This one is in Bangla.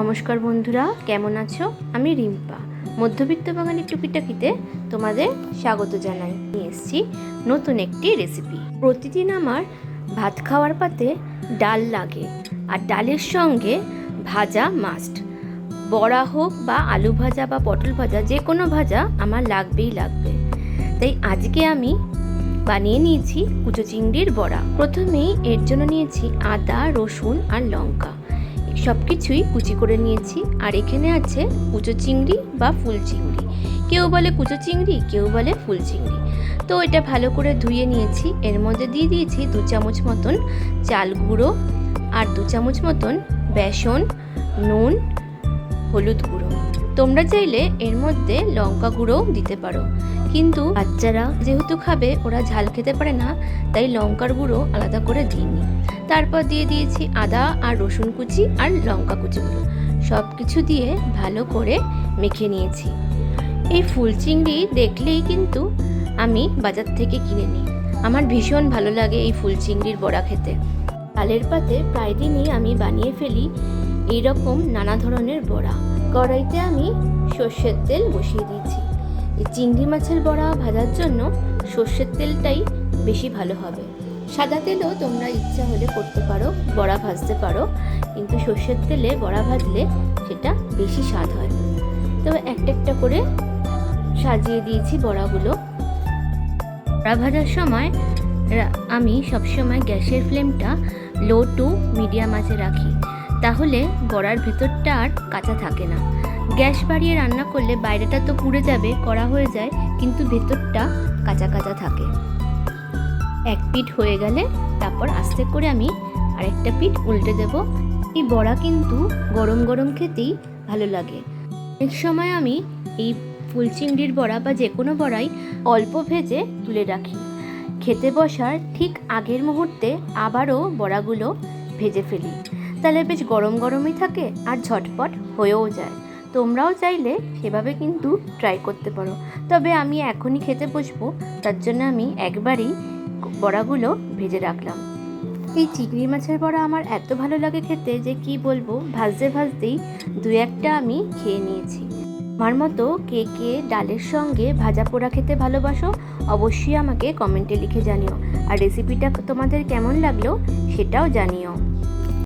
নমস্কার বন্ধুরা, কেমন আছো? আমি রিম্পা। মধ্যবিত্ত বাঙালির টুকিটাকিতে তোমাদের স্বাগত জানাই। নিয়ে এসেছি নতুন একটি রেসিপি প্রতিদিন আমার ভাত খাওয়ার পাতে ডাল লাগে, আর ডালের সঙ্গে ভাজা মাস্ট বড়া হোক বা আলু ভাজা বা পটল ভাজা, যে কোনো ভাজা আমার লাগবেই লাগবে। তাই আজকে আমি বানিয়ে নিয়েছি কুচো চিংড়ির বড়া। প্রথমেই এর জন্য নিয়েছি আদা, রসুন আর লঙ্কা। সব কিছুই কুচি করে নিয়েছি। আর এখানে আছে কুচো চিংড়ি বা ফুল চিংড়ি। কেউ বলে কুচো চিংড়ি, কেউ বলে ফুল চিংড়ি। তো এটা ভালো করে ধুয়ে নিয়েছি। এর মধ্যে দিয়ে দিয়েছি দু চামচ মতন চাল গুঁড়ো আর দু চামচ মতন বেসন, নুন, হলুদ গুঁড়ো। তোমরা চাইলে এর মধ্যে লঙ্কা গুঁড়োও দিতে পারো। কিন্তু বাচ্চারা যেহেতু খাবে, ওরা ঝাল খেতে পারে না, তাই লঙ্কার গুঁড়ো আলাদা করে দিইনি। তারপর দিয়ে দিয়েছি আদা আর রসুন কুচি আর লঙ্কা কুচিগুলো সব কিছু দিয়ে ভালো করে মেখে নিয়েছি। এই ফুল চিংড়ি দেখলেই কিন্তু আমি বাজার থেকে কিনে নিই। আমার ভীষণ ভালো লাগে এই ফুল চিংড়ির বড়া খেতে। ডালের পাতে প্রায় দিনই আমি বানিয়ে ফেলি এইরকম নানা ধরনের বড়া। কড়াইতে আমি সর্ষের তেল বসিয়ে দিয়েছি। চিংড়ি মাছের বড়া ভাজার জন্য সর্ষের তেলটাই বেশি ভালো হবে। সাদা তেলও তোমরা ইচ্ছা হলে করতে পারো, বড়া ভাজতে পারো, কিন্তু সর্ষের তেলে বড়া ভাজলে সেটা বেশি স্বাদ হয়। তবে একটা একটা করে সাজিয়ে দিয়েছি বড়াগুলো। বড়া ভাজার সময় আমি সবসময় গ্যাসের ফ্লেমটা লো টু মিডিয়াম আঁচে রাখি। তাহলে বড়ার ভেতরটা আর কাঁচা থাকে না। গ্যাস বাড়িয়ে রান্না করলে বাইরেটা তো পুড়ে যাবে করা হয়ে যায়, কিন্তু ভেতরটা কাঁচা কাঁচা থাকে। এক পিঠ হয়ে গেলে তারপর আস্তে করে আমি আরেকটা পিঠ উল্টে দেব। এই বড়া কিন্তু গরম গরম খেতেই ভালো লাগে। অনেক সময় আমি এই ফুলচিংড়ির বড়া বা যে কোনো বড়াই অল্প ভেজে তুলে রাখি। খেতে বসার ঠিক আগের মুহূর্তে আবারও বড়াগুলো ভেজে ফেলি। তাহলে বেশ গরম গরমই থাকে আর ঝটপট হয়েও যায়। তোমরাও চাইলে সেভাবে কিন্তু ট্রাই করতে পারো। তবে আমি এখনই খেতে বসবো, তার জন্য আমি একবারই বড়াগুলো ভেজে রাখলাম। এই চিংড়ি মাছের বড়া আমার এত ভালো লাগে খেতে যে কি বলব, ভাজতে ভাজতেই দু একটা আমি খেয়ে নিয়েছি। আমার মতো কে কে ডালের সঙ্গে ভাজা পোড়া খেতে ভালোবাসো, অবশ্যই আমাকে কমেন্টে লিখে জানিও। আর রেসিপিটা তোমাদের কেমন লাগল সেটাও জানিও।